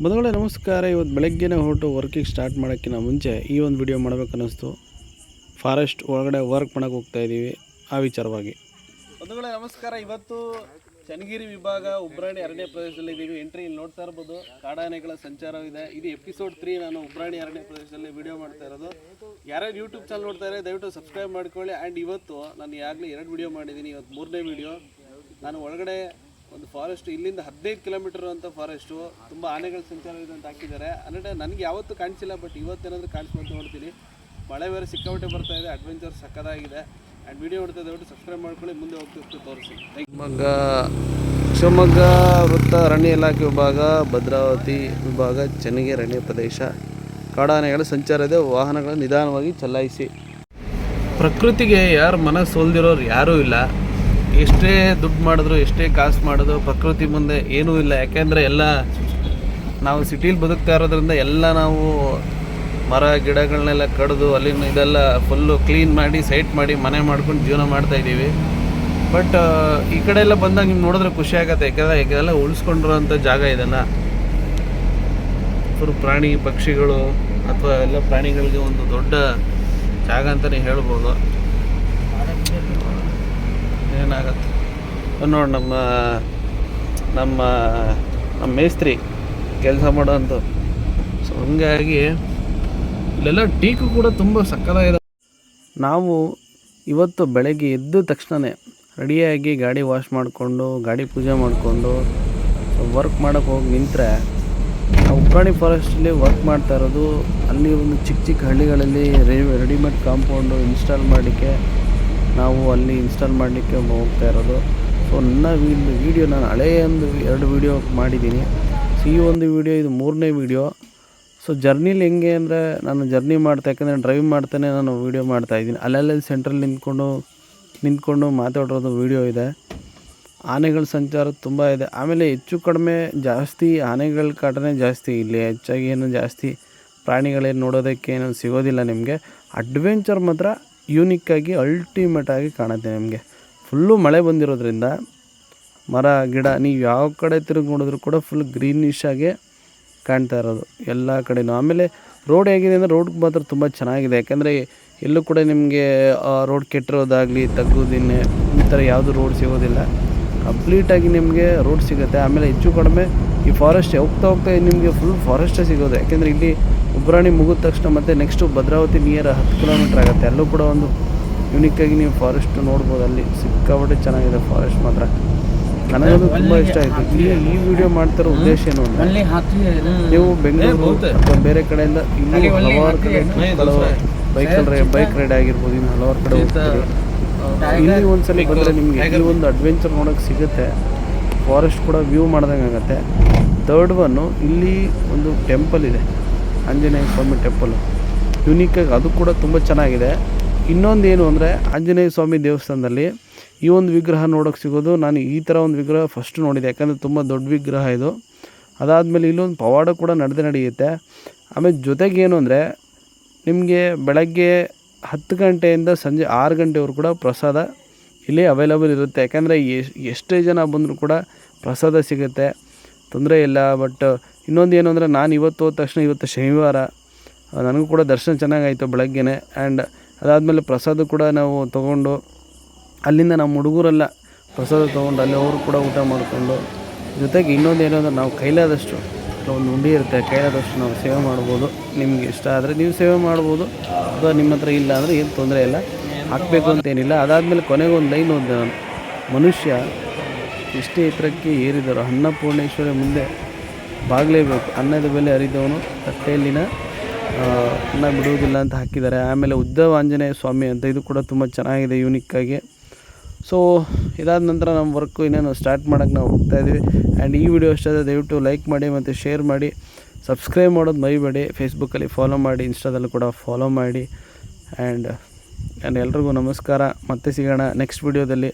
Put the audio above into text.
ಬಂಧುಗಳೇ, ನಮಸ್ಕಾರ. ಇವತ್ತು ಬೆಳಗ್ಗೆನೇ ಹೊರಟು ವರ್ಕಿಗೆ ಸ್ಟಾರ್ಟ್ ಮಾಡೋಕ್ಕಿಂತ ಮುಂಚೆ ಈ ಒಂದು ವಿಡಿಯೋ ಮಾಡ್ಬೇಕು ಅನ್ನಿಸ್ತು ಫಾರೆಸ್ಟ್ ಒಳಗಡೆ ವರ್ಕ್ ಮಾಡೋಕೆ ಹೋಗ್ತಾ ಇದ್ದೀವಿ ಆ ವಿಚಾರವಾಗಿ. ಬಂಧುಗಳೇ, ನಮಸ್ಕಾರ. ಇವತ್ತು ಚನ್ನಗಿರಿ ವಿಭಾಗ, ಉಬ್ರಾಣಿ ಅರಣ್ಯ ಪ್ರದೇಶದಲ್ಲಿ ಇದ್ದೀವಿ ಎಂಟ್ರಿ ಇಲ್ಲಿ ನೋಡ್ತಾ ಇರ್ಬೋದು. ಕಾಡಾನೆಗಳ ಸಂಚಾರವಿದೆ ಇದು. ಎಪಿಸೋಡ್ ತ್ರೀ ನಾನು ಉಬ್ರಾಣಿ ಅರಣ್ಯ ಪ್ರದೇಶದಲ್ಲಿ ವಿಡಿಯೋ ಮಾಡ್ತಾ ಇರೋದು. ಯಾರ್ಯಾರು ಯೂಟ್ಯೂಬ್ ಚಾನಲ್ ನೋಡ್ತಾ ಇದ್ದಾರೆ ದಯವಿಟ್ಟು ಸಬ್ಸ್ಕ್ರೈಬ್ ಮಾಡ್ಕೊಳ್ಳಿ. ಆ್ಯಂಡ್ ಇವತ್ತು ನಾನು ಈಗಾಗಲೇ ಎರಡು ವಿಡಿಯೋ ಮಾಡಿದ್ದೀನಿ. ಇವತ್ತು ಮೂರನೇ ವಿಡಿಯೋ ನಾನು ಒಳಗಡೆ ಒಂದು ಫಾರೆಸ್ಟ್ ಇಲ್ಲಿಂದ ಹದಿನೈದು ಕಿಲೋಮೀಟರ್ ಅಂತ ಫಾರೆಸ್ಟು ತುಂಬ ಆನೆಗಳ ಸಂಚಾರ ಇದೆ ಅಂತ ಹಾಕಿದ್ದಾರೆ. ಅಂದರೆ ನನಗೆ ಯಾವತ್ತೂ ಕಾಣಿಸಿಲ್ಲ ಬಟ್ ಇವತ್ತೇನಾದರೂ ಕಾಣಿಸ್ಕೊಂತ ನೋಡ್ತೀನಿ. ಮಳೆ ಬೇರೆ ಸಿಕ್ಕಾಪಟ್ಟೆ ಬರ್ತಾ ಇದೆ ಅಡ್ವೆಂಚರ್ ಸಕ್ಕದಾಗಿದೆ ಆ್ಯಂಡ್ ವಿಡಿಯೋ ನೋಡ್ತಾ ದಯವಿಟ್ಟು ಸಬ್ಸ್ಕ್ರೈಬ್ ಮಾಡ್ಕೊಳ್ಳಿ ಮುಂದೆ ಹೋಗ್ತಿರ್ತೀವಿ ತೋರಿಸಿ. ಶಿವಮೊಗ್ಗ ಶಿವಮೊಗ್ಗ ವೃತ್ತ ಅರಣ್ಯ ಇಲಾಖೆ ವಿಭಾಗ ಭದ್ರಾವತಿ ವಿಭಾಗ ಚೆನ್ನಗಿರಿ ಅರಣ್ಯ ಪ್ರದೇಶ ಕಾಡಾನೆಗಳ ಸಂಚಾರ ಇದೆ ವಾಹನಗಳ ನಿಧಾನವಾಗಿ ಚಲಾಯಿಸಿ. ಪ್ರಕೃತಿಗೆ ಯಾರು ಮನಸ್ಸು ಹೊಲ್ದಿರೋರು ಯಾರೂ ಇಲ್ಲ. ಎಷ್ಟೇ ದುಡ್ಡು ಮಾಡಿದ್ರು, ಎಷ್ಟೇ ಕಾಸು ಮಾಡಿದ್ರು, ಪ್ರಕೃತಿ ಮುಂದೆ ಏನೂ ಇಲ್ಲ. ಯಾಕೆಂದರೆ ಎಲ್ಲ ನಾವು ಸಿಟೀಲಿ ಬದುಕ್ತಾ ಇರೋದ್ರಿಂದ ಎಲ್ಲ ನಾವು ಮರ ಗಿಡಗಳನ್ನೆಲ್ಲ ಕಡಿದು, ಅಲ್ಲಿನ ಇದೆಲ್ಲ ಫುಲ್ಲು ಕ್ಲೀನ್ ಮಾಡಿ ಸೈಟ್ ಮಾಡಿ, ಮನೆ ಮಾಡ್ಕೊಂಡು ಜೀವನ ಮಾಡ್ತಾ ಇದ್ದೀವಿ. ಬಟ್ ಈ ಕಡೆ ಎಲ್ಲ ಬಂದಾಗ ನಿಮ್ಗೆ ನೋಡಿದ್ರೆ ಖುಷಿ ಆಗುತ್ತೆ. ಯಾಕಂದರೆ ಇದೆಲ್ಲ ಉಳಿಸ್ಕೊಂಡಿರೋಂಥ ಜಾಗ ಇದೆಲ್ಲ. ಫುಲ್ ಪ್ರಾಣಿ ಪಕ್ಷಿಗಳು ಅಥವಾ ಎಲ್ಲ ಪ್ರಾಣಿಗಳಿಗೆ ಒಂದು ದೊಡ್ಡ ಜಾಗ ಅಂತಲೇ ಹೇಳ್ಬೋದು. ಏನಾಗತ್ತೆ? ನೋಡಿ ನಮ್ಮ ನಮ್ಮ ನಮ್ಮ ಮೇಸ್ತ್ರಿ ಕೆಲಸ ಮಾಡೋಂಥ ಸೊ ಹಂಗಾಗಿ ಇಲ್ಲೆಲ್ಲ ಟೀಕು ಕೂಡ ತುಂಬ ಸಕ್ಕತ್ತಾಗಿದೆ. ನಾವು ಇವತ್ತು ಬೆಳಗ್ಗೆ ಎದ್ದ ತಕ್ಷಣವೇ ರೆಡಿಯಾಗಿ ಗಾಡಿ ವಾಶ್ ಮಾಡಿಕೊಂಡು, ಗಾಡಿ ಪೂಜೆ ಮಾಡಿಕೊಂಡು ವರ್ಕ್ ಮಾಡೋಕೆ ಹೋಗಿ ನಿಂತರೆ, ನಾವು ಉಪ್ರಾಣಿ ಫಾರೆಸ್ಟಲ್ಲಿ ವರ್ಕ್ ಮಾಡ್ತಾ ಇರೋದು ಅಲ್ಲಿ ಒಂದು ಚಿಕ್ಕ ಚಿಕ್ಕ ಹಳ್ಳಿಗಳಲ್ಲಿ ರೆಡಿಮೇಡ್ ಕಾಂಪೌಂಡು ಇನ್ಸ್ಟಾಲ್ ಮಾಡಲಿಕ್ಕೆ ನಾವು ಅಲ್ಲಿ ಇನ್ಸ್ಟಾಲ್ ಮಾಡಲಿಕ್ಕೆ ಹೋಗ್ತಾ ಇರೋದು. ಸೊ ನನ್ನ ಒಂದು ವೀಡಿಯೋ ನಾನು ಹಳೆಯ ಒಂದು ಎರಡು ವೀಡಿಯೋ ಮಾಡಿದ್ದೀನಿ. ಸೊ ಈ ಒಂದು ವೀಡಿಯೋ ಇದು ಮೂರನೇ ವೀಡಿಯೋ ಸೊ ಜರ್ನಿಲಿ ಹೆಂಗೆ ಅಂದರೆ ನಾನು ಜರ್ನಿ ಮಾಡ್ತಾ, ಯಾಕಂದರೆ ಡ್ರೈವ್ ಮಾಡ್ತಾನೆ ನಾನು ವೀಡಿಯೋ ಮಾಡ್ತಾ ಇದ್ದೀನಿ. ಅಲ್ಲಲ್ಲಿ ಸೆಂಟ್ರಲ್ಲಿ ನಿಂತ್ಕೊಂಡು ನಿಂತ್ಕೊಂಡು ಮಾತಾಡೋದು ವೀಡಿಯೋ ಇದೆ. ಆನೆಗಳ ಸಂಚಾರ ತುಂಬ ಇದೆ. ಆಮೇಲೆ ಹೆಚ್ಚು ಕಡಿಮೆ ಜಾಸ್ತಿ ಆನೆಗಳ ಕಾಟನೇ ಜಾಸ್ತಿ. ಇಲ್ಲಿ ಹೆಚ್ಚಾಗಿ ಏನು ಜಾಸ್ತಿ ಪ್ರಾಣಿಗಳೇನು ನೋಡೋದಕ್ಕೆ ಏನು ಸಿಗೋದಿಲ್ಲ ನಿಮಗೆ. ಅಡ್ವೆಂಚರ್ ಮಾತ್ರ ಯೂನಿಕ್ಕಾಗಿ ಅಲ್ಟಿಮೇಟಾಗಿ ಕಾಣುತ್ತೆ ನಿಮಗೆ. ಫುಲ್ಲು ಮಳೆ ಬಂದಿರೋದ್ರಿಂದ, ಮರ, ಗಿಡ, ನೀವು ಯಾವ ಕಡೆ ತಿರುಗಿ ನೋಡಿದ್ರು ಕೂಡ ಫುಲ್ ಗ್ರೀನಿಶ್ ಆಗಿ ಕಾಣ್ತಾ ಇರೋದು ಎಲ್ಲ ಕಡೆನೂ. ಆಮೇಲೆ ರೋಡ್ ಹೇಗಿದೆ ಅಂದರೆ ರೋಡ್ ಮಾತ್ರ ತುಂಬ ಚೆನ್ನಾಗಿದೆ. ಯಾಕೆಂದರೆ ಎಲ್ಲೂ ಕೂಡ ನಿಮಗೆ ರೋಡ್ ಕೆಟ್ಟಿರೋದಾಗಲಿ ತಗ್ಗುದಿನ್ನೆ ಈ ಥರ ಯಾವುದು ರೋಡ್ ಸಿಗೋದಿಲ್ಲ. ಕಂಪ್ಲೀಟಾಗಿ ನಿಮಗೆ ರೋಡ್ ಸಿಗುತ್ತೆ. ಆಮೇಲೆ ಹೆಚ್ಚು ಕಡಿಮೆ ಈ ಫಾರೆಸ್ಟ್ ಹೋಗ್ತಾ ಹೋಗ್ತಾ ನಿಮಗೆ ಫುಲ್ ಫಾರೆಸ್ಟೇ ಸಿಗೋದು. ಯಾಕೆಂದರೆ ಇಲ್ಲಿ ಉಬ್ರಾಣಿ ಮುಗಿದ ತಕ್ಷಣ ಮತ್ತೆ ನೆಕ್ಸ್ಟು ಭದ್ರಾವತಿ ನಿಯರ್ ಹತ್ತು ಕಿಲೋಮೀಟ್ರ್ ಆಗುತ್ತೆ. ಅಲ್ಲೂ ಕೂಡ ಒಂದು ಯುನಿಕ್ಕಾಗಿ ನೀವು ಫಾರೆಸ್ಟ್ ನೋಡ್ಬೋದು ಅಲ್ಲಿ. ಸಿಕ್ಕಾಪಟ್ಟೆ ಚೆನ್ನಾಗಿದೆ ಫಾರೆಸ್ಟ್ ಮಾತ್ರ. ನನಗೂ ತುಂಬ ಇಷ್ಟ ಆಯಿತು. ಇಲ್ಲಿ ಈ ವಿಡಿಯೋ ಮಾಡ್ತಿರೋ ಉದ್ದೇಶ ಏನು ಅಂದರೆ ನೀವು ಬೆಂಗಳೂರು ಅಥವಾ ಬೇರೆ ಕಡೆಯಿಂದ ಇಲ್ಲಿ ಹಲವಾರು ಕಡೆ ಬೈಕ್ ಬೈಕ್ ರೈಡ್ ಆಗಿರ್ಬೋದು ಇನ್ನು ಹಲವಾರು ಕಡೆ ಹೋಗ್ತೀವಿ ಇಲ್ಲಿ ಒಂದ್ಸಲ ಬಂದರೆ ನಿಮಗೆ ಇಲ್ಲಿ ಒಂದು ಅಡ್ವೆಂಚರ್ ನೋಡೋಕ್ಕೆ ಸಿಗುತ್ತೆ. ಫಾರೆಸ್ಟ್ ಕೂಡ ವ್ಯೂ ಮಾಡ್ದಂಗೆ ಆಗುತ್ತೆ. ಥರ್ಡ್ ಒನ್ನು ಇಲ್ಲಿ ಒಂದು ಟೆಂಪಲ್ ಇದೆ. ಆಂಜನೇಯ ಸ್ವಾಮಿ ಟೆಂಪಲ್. ಯುನೀಕಾಗಿ ಅದು ಕೂಡ ತುಂಬ ಚೆನ್ನಾಗಿದೆ. ಇನ್ನೊಂದು ಏನು ಅಂದರೆ ಆಂಜನೇಯ ಸ್ವಾಮಿ ದೇವಸ್ಥಾನದಲ್ಲಿ ಈ ಒಂದು ವಿಗ್ರಹ ನೋಡೋಕೆ ಸಿಗೋದು. ನಾನು ಈ ಥರ ಒಂದು ವಿಗ್ರಹ ಫಸ್ಟ್ ನೋಡಿದೆ. ಯಾಕಂದರೆ ತುಂಬ ದೊಡ್ಡ ವಿಗ್ರಹ ಇದು. ಅದಾದಮೇಲೆ ಇಲ್ಲೊಂದು ಪವಾಡ ಕೂಡ ನಡೆದೇ ನಡೆಯುತ್ತೆ. ಆಮೇಲೆ ಜೊತೆಗೆ ಏನು ಅಂದರೆ ನಿಮಗೆ ಬೆಳಗ್ಗೆ ಹತ್ತು ಗಂಟೆಯಿಂದ ಸಂಜೆ ಆರು ಗಂಟೆವರೆಗೂ ಕೂಡ ಪ್ರಸಾದ ಇಲ್ಲಿ ಅವೈಲಬಲ್ ಇರುತ್ತೆ. ಯಾಕಂದರೆ ಎಷ್ಟೇ ಜನ ಬಂದರೂ ಕೂಡ ಪ್ರಸಾದ ಸಿಗುತ್ತೆ. ತೊಂದರೆ ಇಲ್ಲ ಬಟ್ ಇನ್ನೊಂದು ಏನು ಅಂದರೆ ನಾನು ಇವತ್ತು ಹೋದ ತಕ್ಷಣ ಇವತ್ತು ಶನಿವಾರ ನನಗೂ ಕೂಡ ದರ್ಶನ ಚೆನ್ನಾಗಾಯಿತು ಬೆಳಗ್ಗೆನೇ. ಆ್ಯಂಡ್ ಅದಾದಮೇಲೆ ಪ್ರಸಾದ ಕೂಡ ನಾವು ತೊಗೊಂಡು ಅಲ್ಲಿಂದ ನಮ್ಮ ಹುಡುಗರೆಲ್ಲ ಪ್ರಸಾದ ತೊಗೊಂಡು ಅಲ್ಲಿ ಅವರು ಕೂಡ ಊಟ ಮಾಡಿಕೊಂಡು, ಜೊತೆಗೆ ಇನ್ನೊಂದು ಏನು ಅಂದರೆ ನಾವು ಕೈಲಾದಷ್ಟು ಒಂದು ಉಂಡಿ ಇರುತ್ತೆ, ಕೈಲಾದಷ್ಟು ನಾವು ಸೇವೆ ಮಾಡ್ಬೋದು. ನಿಮಗೆ ಇಷ್ಟ ಆದರೆ ನೀವು ಸೇವೆ ಮಾಡ್ಬೋದು, ಅಥವಾ ನಿಮ್ಮ ಹತ್ರ ಇಲ್ಲ ಅಂದರೆ ಏನು ತೊಂದರೆ ಇಲ್ಲ. ಹಾಕಬೇಕು ಅಂತೇನಿಲ್ಲ ಅದಾದಮೇಲೆ ಕೊನೆಗೊಂದು ಲೈನ್ ಒಂದು ಮನುಷ್ಯ ಎಷ್ಟೇ ಎತ್ತರಕ್ಕೆ ಏರಿದರು. ಅನ್ನಪೂರ್ಣೇಶ್ವರಿ ಮುಂದೆ ಬಾಗಲೇಬೇಕು. ಅನ್ನದ ಬೆಲೆ ಅರಿದವನು ತಟ್ಟೆಯಲ್ಲಿನ ಅನ್ನ ಬಿಡುವುದಿಲ್ಲ ಅಂತ ಹಾಕಿದ್ದಾರೆ. ಆಮೇಲೆ ಉದ್ದವ ಆಂಜನೇಯ ಸ್ವಾಮಿ ಅಂತ ಇದು ಕೂಡ ತುಂಬ ಚೆನ್ನಾಗಿದೆ ಯೂನಿಕ್ಕಾಗಿ ಸೊ ಇದಾದ ನಂತರ ನಮ್ಮ ವರ್ಕು ಇನ್ನೇನು ಸ್ಟಾರ್ಟ್ ಮಾಡೋಕ್ಕೆ ನಾವು ಹೋಗ್ತಾ ಇದ್ದೀವಿ ಆ್ಯಂಡ್ ಈ ವಿಡಿಯೋ ಇಷ್ಟ ಆದರೆ ದಯವಿಟ್ಟು ಲೈಕ್ ಮಾಡಿ ಮತ್ತು ಶೇರ್ ಮಾಡಿ. ಸಬ್ಸ್ಕ್ರೈಬ್ ಮಾಡೋದು ಮರಿಬೇಡಿ. ಫೇಸ್ಬುಕ್ಕಲ್ಲಿ ಫಾಲೋ ಮಾಡಿ ಇನ್ಸ್ಟಾದಲ್ಲಿ ಕೂಡ ಫಾಲೋ ಮಾಡಿ. ಆ್ಯಂಡ್ ಆ್ಯಂಡ್ ಎಲ್ರಿಗೂ ನಮಸ್ಕಾರ. ಮತ್ತೆ ಸಿಗೋಣ ನೆಕ್ಸ್ಟ್ ವಿಡಿಯೋದಲ್ಲಿ